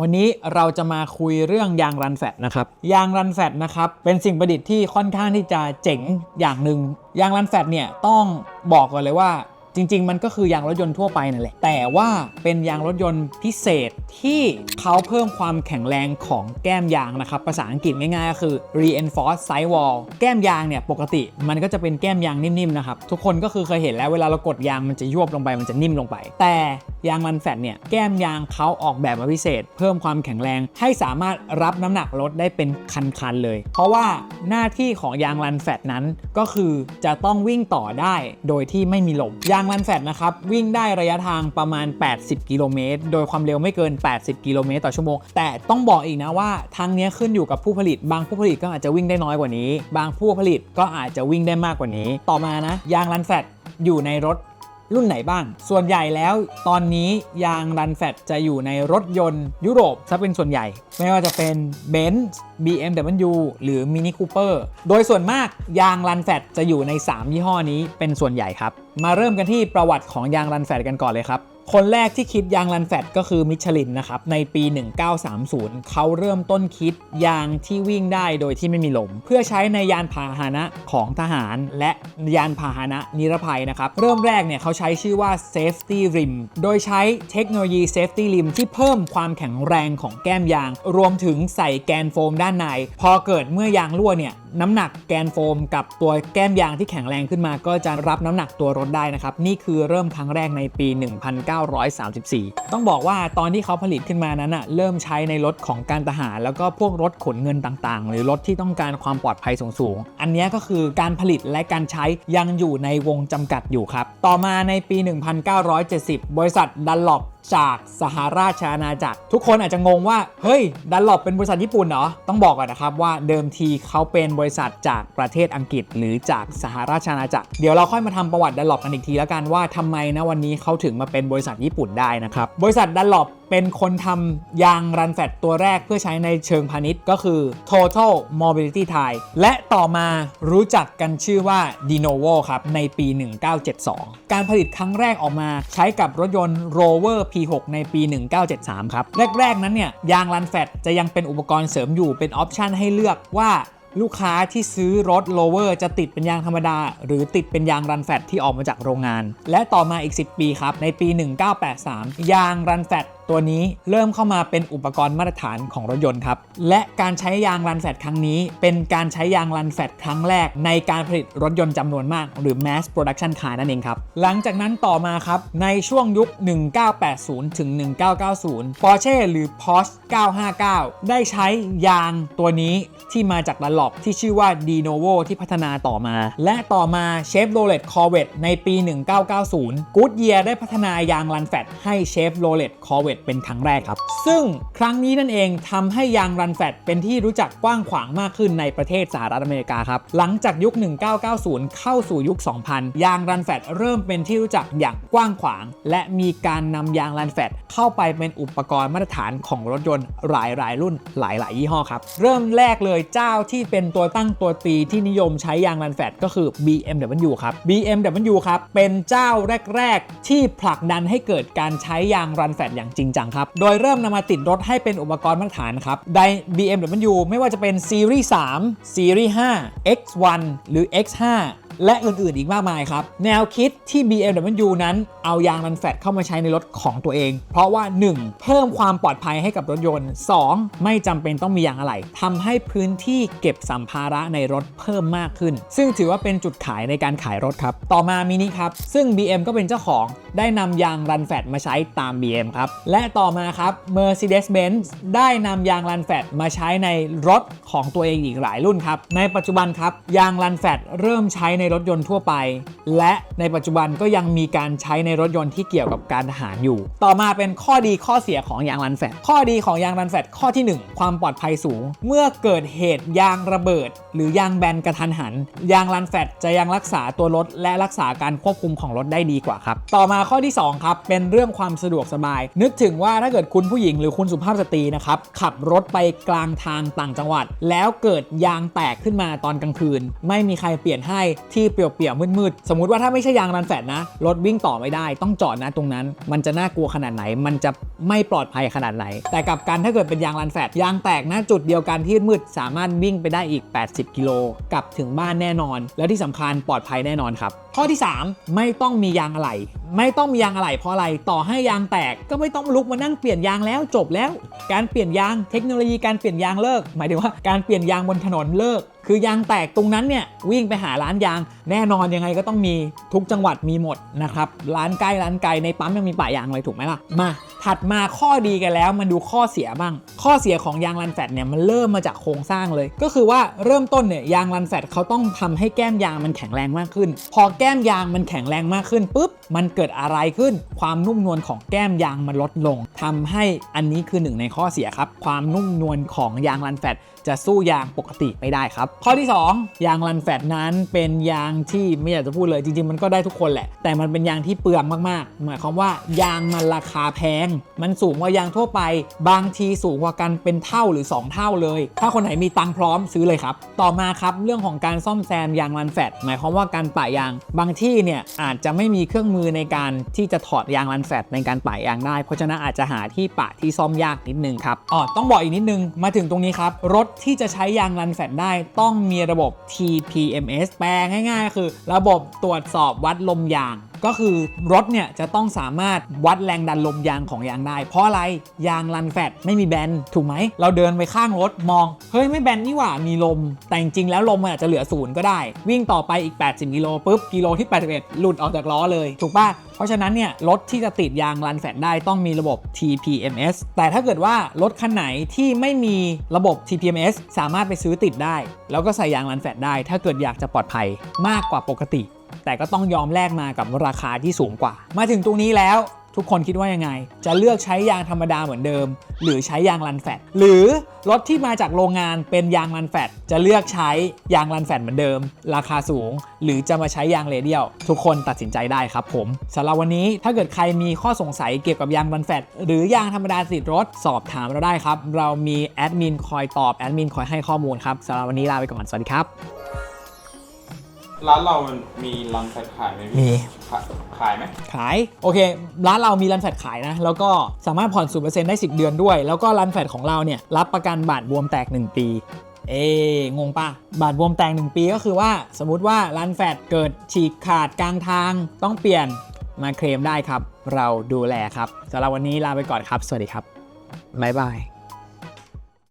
วันนี้เราจะมาคุยเรื่องยางรันแฟตนะครับ ยางรันแฟตนะครับ เป็นสิ่งประดิษฐ์ที่ค่อนข้างที่จะเจ๋งอย่างหนึ่งยางรันแฟตเนี่ยต้องบอกก่อนเลยว่า จริง ๆ มันก็คือยางรถยนต์ทั่วไปนั่นแหละ แต่ว่าเป็นยางรถยนต์พิเศษที่เขาเพิ่มความแข็งแรงของแก้มยางนะครับ ภาษาอังกฤษง่ายๆก็คือ reinforced sidewall แก้มยางเนี่ยปกติมันก็จะเป็นแก้มยางนิ่มๆนะครับ ทุกคนก็คือเคยเห็นแล้วเวลาเรากดยางมันจะยวบลงไปมันจะนิ่มลงไป แต่ยางมันแฟตเนี่ยแก้มยางเขาออกแบบมาพิเศษ เพิ่มความแข็งแรงให้สามารถรับน้ำหนักรถได้เป็นคันๆเลย เพราะว่าหน้าที่ของยางรันแฟตนั้นก็คือจะต้องวิ่งต่อได้โดยที่ไม่มีลมยางางลันแฟตนะครับ วิ่งได้ระยะทางประมาณ 80 กิโลเมตร โดยความเร็วไม่เกิน 80 กิโลเมตรต่อชั่วโมง แต่ต้องบอกอีกนะว่าทางนี้ขึ้นอยู่กับผู้ผลิต บางผู้ผลิตก็อาจจะวิ่งได้น้อยกว่านี้ บางผู้ผลิตก็อาจจะวิ่งได้มากกว่านี้ ต่อมานะ ยางรันแฟตอยู่ในรถ รุ่นไหนบ้าง ส่วนใหญ่แล้วตอนนี้ยางรันแฟตจะอยู่ในรถยนต์ยุโรปซะเป็นส่วนใหญ่ ไม่ว่าจะเป็น Benz BMW หรือ Mini Cooper โดยส่วนมากยางรันแฟตจะอยู่ใน 3 ยี่ห้อนี้เป็นส่วนใหญ่ครับ มาเริ่มกันที่ประวัติของยางรันแฟตกันก่อนเลยครับ คนแรกที่คิดยางรันแฟตก็คือมิชลินนะครับ ในปี 1930 เขาเริ่มต้นคิดยางที่วิ่งได้โดยที่ไม่มีลม เพื่อใช้ในยานพาหนะของทหาร และยานพาหนะนิรภัยนะครับ เริ่มแรกเนี่ยเขาใช้ชื่อว่า Safety Rim โดยใช้เทคโนโลยี Safety Rim ที่เพิ่มความแข็งแรงของแก้มยาง รวมถึงใส่แกนโฟมด้านใน พอเกิดเมื่อยางรั่วเนี่ย น้ำหนักแกนโฟม กับตัวแก้มยางที่แข็งแรงขึ้นมา ก็จะรับน้ำหนักตัวรถได้นะครับ นี่คือเริ่มครั้งแรกในปี 1934 ต้องบอกว่าตอนที่เขาผลิตขึ้นมานั้นอะเริ่มใช้ในรถของการทหาร แล้วก็พวกรถขนเงินต่างๆ หรือรถที่ต้องการความปลอดภัยสูงๆอันนี้ก็คือการผลิตและการใช้ยังอยู่ในวงจำกัดอยู่ครับต่อมาในปี 1970 บริษัทดันลอป จากสหราชอาณาจักร ทุกคนอาจจะงงว่า เฮ้ยดันหลบเป็นบริษัทญี่ปุ่นเหรอ ต้องบอกก่อนนะครับว่าเดิมทีเขาเป็นบริษัทจากประเทศอังกฤษ หรือจากสหราชอาณาจักร เดี๋ยวเราค่อยมาทำประวัติดันหลบกันอีกทีแล้วกันว่าทำไมนะวันนี้เขาถึงมาเป็นบริษัทญี่ปุ่นได้นะครับ บริษัทดันหลบเป็นคนทำยางรันแฟตตัวแรกเพื่อใช้ในเชิงพาณิชย์ก็คือ Total Mobility Thai และต่อมารู้จักกันชื่อว่า Dinovo ครับ ในปี 1972 การผลิตครั้งแรกออกมาใช้กับรถยนต์ Rover P6 ในปี 1973 ครับ แรก ๆ นั้นเนี่ยยางรันแฟตจะยังเป็นอุปกรณ์เสริมอยู่เป็นออปชันให้เลือกว่าลูกค้าที่ซื้อรถโลเวอร์จะติดเป็นยางธรรมดา หรือติดเป็นยางรันแฟตที่ออกมาจากโรงงาน และต่อมาอีก 10 ปีครับ ในปี 1983 ยางรันแฟตตัวนี้เริ่มเข้ามาเป็นอุปกรณ์มาตรฐานของรถยนต์ครับ และการใช้ยางรันแฟตครั้งนี้ เป็นการใช้ยางรันแฟตครั้งแรก ในการผลิตรถยนต์จำนวนมาก หรือ mass production car นั่นเองครับ หลังจากนั้นต่อมาครับ ในช่วงยุค 1980 ถึง 1990 Porsche หรือ Porsche 959 ได้ใช้ยางตัวนี้ที่มาจากดันหลบที่ชื่อว่า Dinovo ที่พัฒนาต่อมา และต่อมา Chevrolet Corvette ในปี 1990 Goodyear ได้พัฒนายางรันแฟตให้ Chevrolet Corvette เป็นครั้งแรกครับ ซึ่งครั้งนี้นั่นเองทำให้ยางรันแฟตเป็นที่รู้จักกว้างขวางมากขึ้นในประเทศสหรัฐอเมริกาครับ หลังจากยุค 1990 เข้าสู่ยุค 2000 ยางรันแฟตเริ่มเป็นที่รู้จักอย่างกว้างขวาง และมีการนำยางรันแฟตเข้าไปเป็นอุปกรณ์มาตรฐานของรถยนต์หลายหลายๆรุ่นหลายหลาย ๆ ยี่ห้อครับ เริ่มแรกเลยเจ้าที่เป็นตัวตั้งตัวตีที่นิยมใช้ยางรันแฟตก็คือ BMW ครับ BMW ครับเป็นเจ้าแรก ๆ ที่ผลักดันให้เกิดการใช้ยางรันแฟตอย่างจริงจังครับ โดยเริ่มนำมาติดรถให้เป็นอุปกรณ์มาตรฐานครับใน BMW ไม่ว่าจะเป็นซีรีส์3ซีรีส์5 X1 หรือ X5 และอื่นๆอีกมากมายครับ แนวคิดที่ BMW นั้นเอายางรันแฟตเข้ามาใช้ในรถของตัวเอง เพราะว่า 1. เพิ่มความปลอดภัยให้กับรถยนต์ 2. ไม่จำเป็นต้องมียางอะไหล่ทำให้พื้นที่เก็บสัมภาระในรถเพิ่มมากขึ้น ซึ่งถือว่าเป็นจุดขายในการขายรถครับ ต่อมามินิครับ ซึ่ง BM ก็เป็นเจ้าของได้นำยางรันแฟตมาใช้ตาม BM ครับ และต่อมาครับ Mercedes-Benz ได้นำยางรันแฟตมาใช้ในรถของตัวเองอีกหลายรุ่นครับ ในปัจจุบันครับยางรันแฟตเริ่มใช้ในในรถยนต์ทั่วไป และในปัจจุบันก็ยังมีการใช้ในรถยนต์ที่เกี่ยวกับการทหารอยู่ ต่อมาเป็นข้อดีข้อเสียของยางรันแฟตข้อดีของยางรันแฟตข้อที่ 1 ความปลอดภัยสูง เมื่อเกิดเหตุยางระเบิด หรือยางแบนกระทันหัน ยางรันแฟตจะยังรักษาตัวรถ และรักษาการควบคุมของรถได้ดีกว่าครับ ต่อมาข้อที่2ครับเป็นเรื่องความสะดวกสบาย นึกถึงว่าถ้าเกิดคุณผู้หญิงหรือคุณสุภาพสตรีนะครับขับรถไปกลางทางต่างจังหวัด แล้วเกิดยางแตกขึ้นมาตอนกลางคืน ไม่มีใครเปลี่ยนให้ที่เปลี่ยวๆมืดๆ สมมติว่าถ้าไม่ใช่ยางรันแฟตนะ รถวิ่งต่อไม่ได้ ต้องจอดนะตรงนั้น มันจะน่ากลัวขนาดไหน มันจะไม่ปลอดภัยขนาดไหน แต่กับกันถ้าเกิดเป็นยางรันแฟตยางแตกนะจุดเดียวกันที่มืดสามารถวิ่งไปได้อีก 80 กิโลกลับถึงบ้านแน่นอน แล้วที่สำคัญปลอดภัยแน่นอนครับ ข้อที่ 3 ไม่ต้องมียางอะไหล่ไม่ต้องมียางอะไหล่เพราะอะไรต่อให้ยางแตกก็ไม่ต้องลุกมานั่งเปลี่ยนยางแล้วจบแล้ว การเปลี่ยนยางเทคโนโลยีการเปลี่ยนยางเลิก หมายถึงว่าการเปลี่ยนยางบนถนนเลิก คือยางแตกตรงนั้นเนี่ยวิ่งไปหาร้านยาง แน่นอนยังไงก็ต้องมีทุกจังหวัดมีหมดนะครับร้านใกล้ร้านไกลในปั๊มยังมีป่ายางเลยถูกไหมล่ะมาถัดมาข้อดีกันแล้วมาดูข้อเสียบ้าง ข้อเสียของยางรันแฟตเนี่ยมันเริ่มมาจากโครงสร้างเลย ก็คือว่าเริ่มต้นเนี่ยยางรันแฟตเขาต้องทำให้แก้มยางมันแข็งแรงมากขึ้น พอแก้มยางมันแข็งแรงมากขึ้นปุ๊บมันเกิดอะไรขึ้น ความนุ่มนวลของแก้มยางมันลดลงทำให้อันนี้คือหนึ่งในข้อเสียครับ ความนุ่มนวลของยางรันแฟต จะสู้ยางปกติไม่ได้ครับ ข้อที่ 2 ยางรันแฟตนั้นเป็นยางที่ไม่อยากจะพูดเลยจริง ๆ มันก็ได้ทุกคนแหละ แต่มันเป็นยางที่เปลืองมากๆ หมายความว่ายางมันราคาแพง มันสูงกว่ายางทั่วไป บางทีสูงกว่ากันเป็นเท่าหรือ 2 เท่าเลย ถ้าคนไหนมีตังค์พร้อมซื้อเลยครับ ต่อมาครับเรื่องของการซ่อมแซมยางรันแฟตหมายความว่าการปะยาง บางที่เนี่ยอาจจะไม่มีเครื่องมือในการที่จะถอดยางรันแฟตในการปะยางได้ เพราะฉะนั้นอาจจะหาที่ปะที่ซ่อมยากนิดนึงครับอ๋อต้องบอกอีกนิดนึงมาถึงตรงนี้ครับรถที่จะใช้ยางรันแฟตได้ต้องมีระบบ TPMS แปลง่ายๆ คือ ระบบตรวจสอบวัดลมยาง ก็คือรถเนี่ยจะต้องสามารถวัดแรงดันลมยางของยางได้ เพราะอะไรยางรันแฟตไม่มีแบนถูกไหม เราเดินไปข้างรถมอง เฮ้ยไม่แบนนี่หว่ามีลม แต่จริงๆแล้วลมมันอาจจะเหลือศูนย์ก็ได้ วิ่งต่อไปอีก 80กิโลปุ๊บกิโลที่ 81 หลุดออกจากล้อเลยถูกป่ะเพราะฉะนั้นเนี่ยรถที่จะติดยางรันแฟตได้ต้องมีระบบ TPMS แต่ถ้าเกิดว่ารถคันไหนที่ไม่มีระบบ TPMS สามารถไปซื้อติดได้ แล้วก็ใส่ยางรันแฟตได้ ถ้าเกิดอยากจะปลอดภัยมากกว่าปกติ แต่ก็ต้องยอมแลกมากับราคาที่สูงกว่า มาถึงตรงนี้แล้วทุกคนคิดว่ายังไง จะเลือกใช้ยางธรรมดาเหมือนเดิม หรือใช้ยางรันแฟตหรือรถที่มาจากโรงงานเป็นยางรันแฟตจะเลือกใช้ยางรันแฟตเหมือนเดิม ราคาสูง หรือจะมาใช้ยางเรเดียลทุกคนตัดสินใจได้ครับผมสำหรับวันนี้ถ้าเกิดใครมีข้อสงสัยเกี่ยวกับยางรันแฟตหรือยางธรรมดาติรถสอบถามเราได้ครับ เรามีแอดมินคอยตอบแอดมินคอยให้ข้อมูลครับสำหรับวันนี้ลาไปก่อนสวัสดีครับ ร้านเรามันมีรันแฟตขายไหมพี่มี ขายขายไหมขาย โอเค ร้านเรามีรันแฟตขายนะ แล้วก็สามารถผ่อน 0%ได้ 10 เดือนด้วย แล้วก็รันแฟตของเราเนี่ย รับประกันบาดบวมแตก 1 ปี เอ๊ะงงปะบาดบวมแตก 1 ปีก็คือว่า สมมุติว่ารันแฟตเกิดฉีกขาดกลางทางต้องเปลี่ยนมาเคลมได้ครับ เราดูแลครับสำหรับวันนี้ลาไปก่อนครับ สวัสดีครับบ๊ายบาย